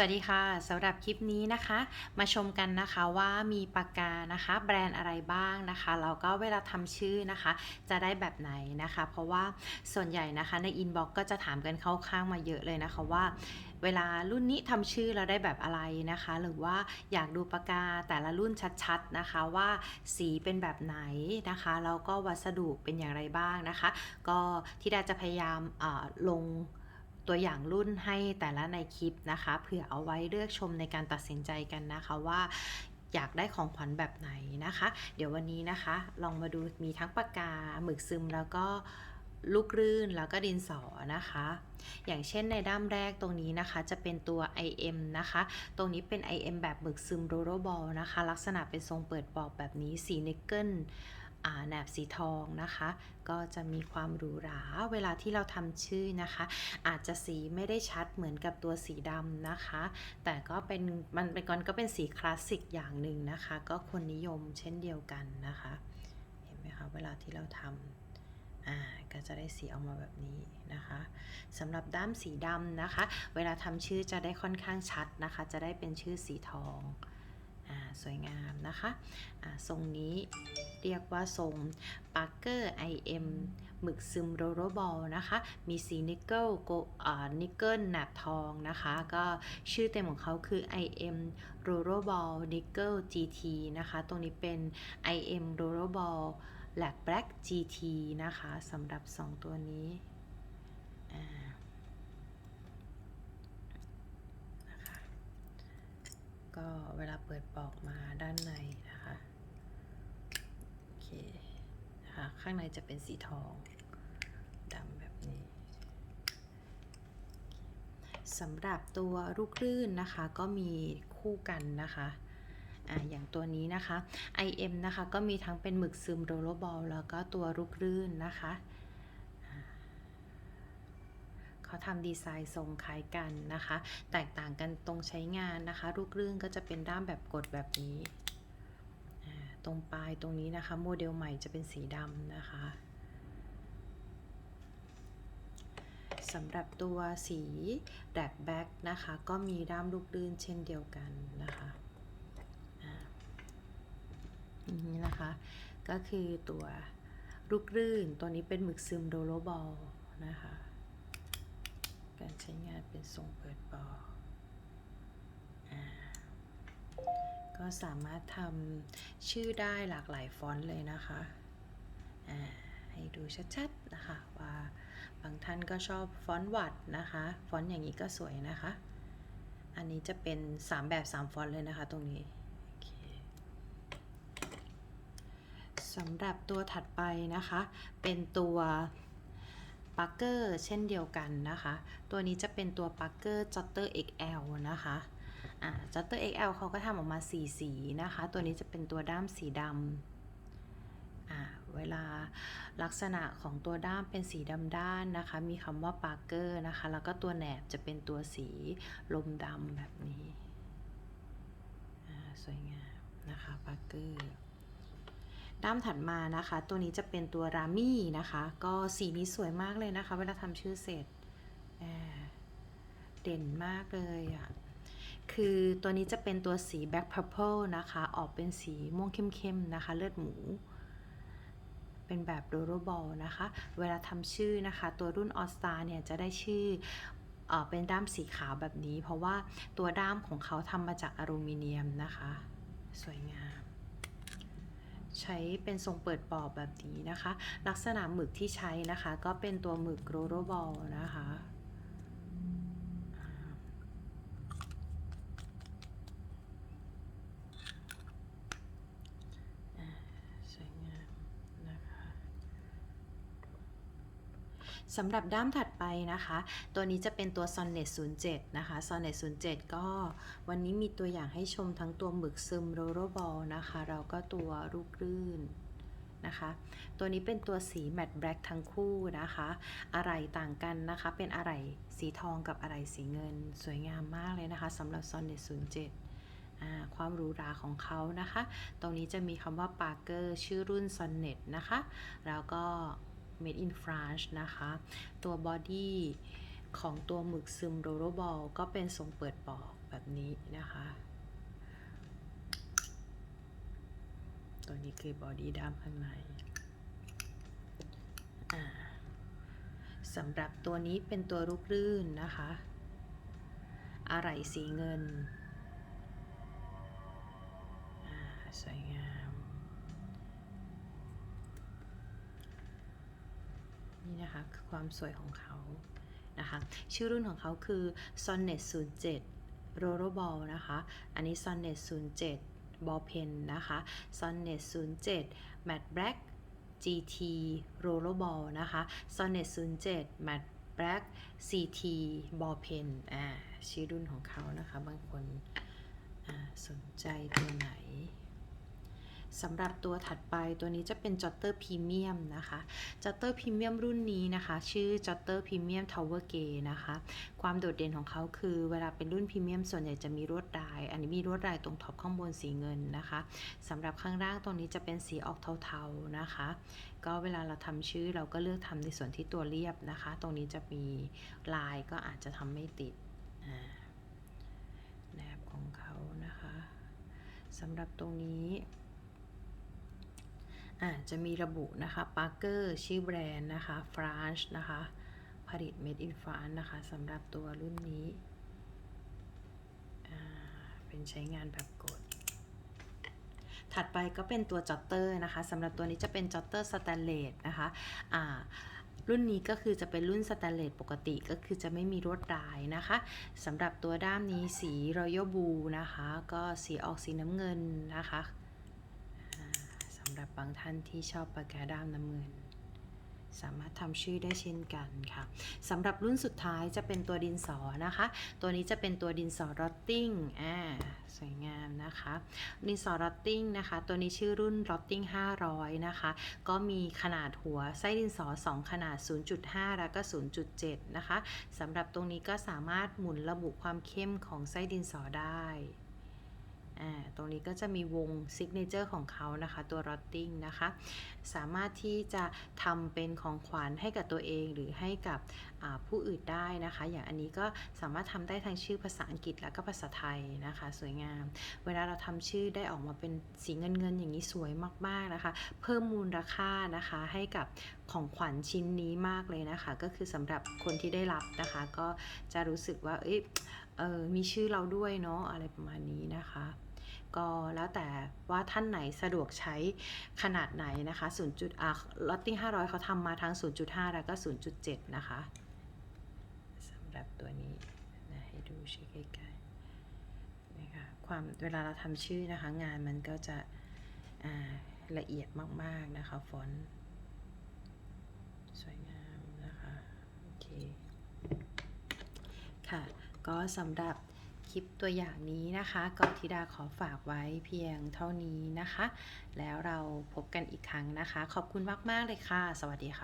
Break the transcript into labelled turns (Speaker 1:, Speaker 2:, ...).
Speaker 1: สวัสดีค่ะสำหรับคลิปนี้นะคะ มาชมกันนะคะว่ามีปากกานะคะแบรนด์อะไรบ้างนะคะแล้วก็เวลาทำชื่อนะคะ จะได้แบบไหนนะคะ เพราะว่าส่วนใหญ่นะคะในอินบ็อกก็จะถามกันเข้าข้างมาเยอะเลยนะคะว่า เวลารุ่นนี้ทำชื่อแล้วได้แบบอะไรนะคะ หรือว่าอยากดูปากกาแต่ละรุ่นชัดๆนะคะว่าสีเป็นแบบไหนนะคะแล้วก็วัสดุเป็นอย่างไรบ้างนะคะ ก็ที่ดาจะพยายามลง ตัวอย่างรุ่นให้แต่ละในคลิปนะคะ เผื่อเอาไว้เลือกชมในการตัดสินใจกันนะคะว่าอยากได้ของขวัญแบบไหนนะคะ เดี๋ยววันนี้นะคะ ลองมาดูมีทั้งปากกาหมึกซึมแล้วก็ลูกรื่นแล้วก็ดินสอนะคะ อย่างเช่นในด้ามแรกตรงนี้นะคะจะเป็นตัว IM นะคะ ตรงนี้เป็น IM แบบหมึกซึมโรโรบอลนะคะ ลักษณะเป็นทรงเปิดปอกแบบนี้สีนิกเกิล แหนบสีทองนะคะ ก็จะมีความหรูหราเวลาที่เราทำชื่อนะคะ อาจจะสีไม่ได้ชัดเหมือนกับตัวสีดำนะคะ แต่ก็เป็นมันเป็นก่อนก็เป็นสีคลาสสิกอย่างหนึ่งนะคะ ก็คนนิยมเช่นเดียวกันนะคะ เห็นไหมคะเวลาที่เราทำอ่าก็จะได้สีออกมาแบบนี้นะคะสำหรับด้ามสีดำนะคะ เวลาทำชื่อจะได้ค่อนข้างชัดนะคะ จะได้เป็นชื่อสีทอง สวยงามนะคะอ่าทรงนี้เรียกว่าทรง Parker IM หมึกซึมโรโรบอลนะคะ มีสีนิกเกิลโกนิกเกิลหนาบทองนะคะ ก็ชื่อเต็มของเขาคือ IM r o r o b a l Nickel GT นะคะ ตรงนี้เป็น IM r o r o b a l l a c Black GT นะคะสำหรับ 2 ตัวนี้อ่านะคะ ก็เวลาเปิดปอกมาด้านในนะคะโอเคนะคะข้างในจะเป็นสีทองดำแบบนี้สำหรับตัวลูกคลื่นนะคะก็มีคู่กันนะคะอ่าอย่างตัวนี้นะคะ IM นะคะก็มีทั้งเป็นหมึกซึมโรลลบอลแล้วก็ตัวลูกคลื่นนะคะ เขาทำดีไซน์ทรงคล้ายกันนะคะ แตกต่างกันตรงใช้งานนะคะ ลูกคลื่นก็จะเป็นด้ามแบบกดแบบนี้ ตรงปลายตรงนี้นะคะ โมเดลใหม่จะเป็นสีดำนะคะสำหรับตัวสีแดกแบ็กนะคะ ก็มีด้ามลูกลื่นเช่นเดียวกันนะคะนนี้นะคะ ก็คือตัวลูกลื่นตัวนี้เป็นหมึกซึมโดโลบอลนะคะ การใช้งานเป็นทรงเปิดปอก็สามารถทำชื่อได้หลากหลายฟอนต์เลยนะคะให้ดูชัดๆนะคะว่าบางท่านก็ชอบฟอนต์วัดนะคะ ฟอนต์อย่างนี้ก็สวยนะคะ อันนี้จะเป็น 3 แบบ 3 ฟอนต์เลยนะคะตรงนี้สำหรับตัวถัดไปนะคะ เป็นตัว ปักเกอร์เช่นเดียวกันนะคะ ตัวนี้จะเป็นตัวปักเกอร์ Jotter XL นะคะอ่าจัตเตอร์ XL เขาก็ทำออกมาสีสีนะคะ ตัวนี้จะเป็นตัวด้ามสีดำอ่าเวลาลักษณะของตัวด้ามเป็นสีดำด้านนะคะ มีคำว่าปาร์เกอร์นะคะ แล้วก็ตัวแหนบจะเป็นตัวสีลมดำแบบนี้อ่าสวยงามนะคะปาร์เกอร์ ด้ามถัดมานะคะ ตัวนี้จะเป็นตัวรามี่นะคะ ก็สีนี้สวยมากเลยนะคะ เวลาทำชื่อเสร็จเด่นมากเลยอะคือตัวนี้จะเป็นตัวสี Black Purple นะคะ ออกเป็นสีม่วงเข้มๆนะคะ เลือดหมู เป็นแบบโดโรบอลนะคะ เวลาทำชื่อนะคะ ตัวรุ่น All Star เนี่ยจะได้ชื่อเออเป็นด้ามสีขาวแบบนี้ เพราะว่าตัวด้ามของเขาทำมาจากอลูมิเนียมนะคะ สวยงาม ใช้เป็นทรงเปิดปอบแบบนี้นะคะ ลักษณะหมึกที่ใช้นะคะ ก็เป็นตัวหมึกโรโรบอลนะคะ สวยงามนะคะ สำหรับด้ามถัดไปนะคะ ตัวนี้จะเป็นตัว Sonnet 07 นะคะ Sonnet 07 ก็วันนี้มีตัวอย่างให้ชมทั้งตัวหมึกซึมโรโรบอลนะคะแล้วก็ตัวลูกรื่นนะคะ ตัวนี้เป็นตัวสีแมตต์แบล็กทั้งคู่นะคะ อะไรต่างกันนะคะ เป็นอะไรสีทองกับอะไรสีเงิน สวยงามมากเลยนะคะสำหรับ Sonnet 07ความหรูหราของเขานะคะ ตรงนี้จะมีคำว่า Parker ชื่อรุ่น Sonnet นะคะ แล้วก็ Made in France นะคะ ตัว body ของตัวหมึกซึมโรโรบอลก็เป็นทรงเปิดปอกแบบนี้นะคะ ตัวนี้คือบอดี้ด้ามข้างในสำหรับตัวนี้เป็นตัวลูกลื่นนะคะอะไหล่สีเงิน สวยงาม นะคะคือความสวยของเขานะคะชื่อรุ่นของเขาคือ Sonnet 07 r o l l Ball นะคะอันนี้ Sonnet 07 Ball Pen นะคะ Sonnet 07 Matte Black GT Roller Ball นะคะ Sonnet 07 Matte Black CT Ball Pen อ่าชื่อรุ่นของเขานะคะ บางคนสนใจตัวไหน สำหรับตัวถัดไปตัวนี้จะเป็น Jotter Premium นะคะ Jotter Premium รุ่นนี้นะคะ ชื่อ Jotter Premium Tower Gay นะคะ ความโดดเด่นของเขาคือเวลาเป็นรุ่นพรีเมียมส่วนใหญ่จะมีลวดลาย อันนี้มีลวดลายตรงท็อปข้างบนสีเงินนะคะสำหรับข้างล่างตรงนี้จะเป็นสีออกเทาๆนะคะ ก็เวลาเราทำชื่อเราก็เลือกทำในส่วนที่ตัวเรียบนะคะ ตรงนี้จะมีลายก็อาจจะทำไม่ติดแนบของเขานะคะสำหรับตรงนี้ อ่าจะมีระบุนะคะ Parker ชื่อแบรนด์นะคะ France นะคะผลิต Made in France นะคะสำหรับตัวรุ่นนี้ เป็นใช้งานแบบกด ถัดไปก็เป็นตัวจอตเตอร์นะคะสำหรับตัวนี้จะเป็นจอตเตอร์สแตนเลสนะคะอ่ารุ่นนี้ก็คือจะเป็นรุ่นสแตนเลสปกติก็คือจะไม่มีลวดลายนะคะสำหรับตัวด้ามนี้สี Royal Blue นะคะ ก็สีออกสีน้ำเงินนะคะำหรับบางท่านที่ชอบปากกาด้ามน้ำเงิน สามารถทำชื่อได้เช่นกันค่ะสำหรับรุ่นสุดท้ายจะเป็นตัวดินสอนะคะ ตัวนี้จะเป็นตัวดินสอรอตติ้งอ่าสวยงามนะคะ ดินสอรอตติ้งนะคะ ตัวนี้ชื่อรุ่นรอตติ้ง500 นะคะ ก็มีขนาดหัวไส้ดินสอ 2 ขนาด 0.5 แล้วก็ 0.7 นะคะสำหรับตรงนี้ก็สามารถหมุนระบุความเข้มของไส้ดินสอได้ อ่าตรงนี้ก็จะมีวงซิกเนเจอร์ของเขานะคะ ตัวรอตติ้งนะคะ สามารถที่จะทำเป็นของขวัญให้กับตัวเองหรือให้กับผู้อื่นได้นะคะ อย่างอันนี้ก็สามารถทำได้ทั้งชื่อภาษาอังกฤษแล้วก็ภาษาไทยนะคะ สวยงาม เวลาเราทำชื่อได้ออกมาเป็นสีเงินเงินอย่างนี้สวยมากๆนะคะ เพิ่มมูลค่านะคะให้กับของขวัญชิ้นนี้มากเลยนะคะ ก็คือสำหรับคนที่ได้รับนะคะ ก็จะรู้สึกว่าเอ้ยเออมีชื่อเราด้วยเนาะอะไรประมาณนี้นะคะ ก็แล้วแต่ว่าท่านไหนสะดวกใช้ขนาดไหนนะคะ0จุดอะลอตติ้ง500 เขาทำมาทั้ง 0.5 แล้วก็ 0.7 นะคะสำหรับตัวนี้นะให้ดูชื่อใกล้ๆนะคะความเวลาเราทำชื่อนะคะ งานมันก็จะละเอียดมาก ๆ นะคะ ฟอนต์สวยงามนะคะ โอเค ค่ะ ก็สำหรับ คลิปตัวอย่างนี้นะคะก็ธิดาขอฝากไว้เพียงเท่านี้นะคะ แล้วเราพบกันอีกครั้งนะคะ ขอบคุณมาก ๆ เลยค่ะ สวัสดีค่ะ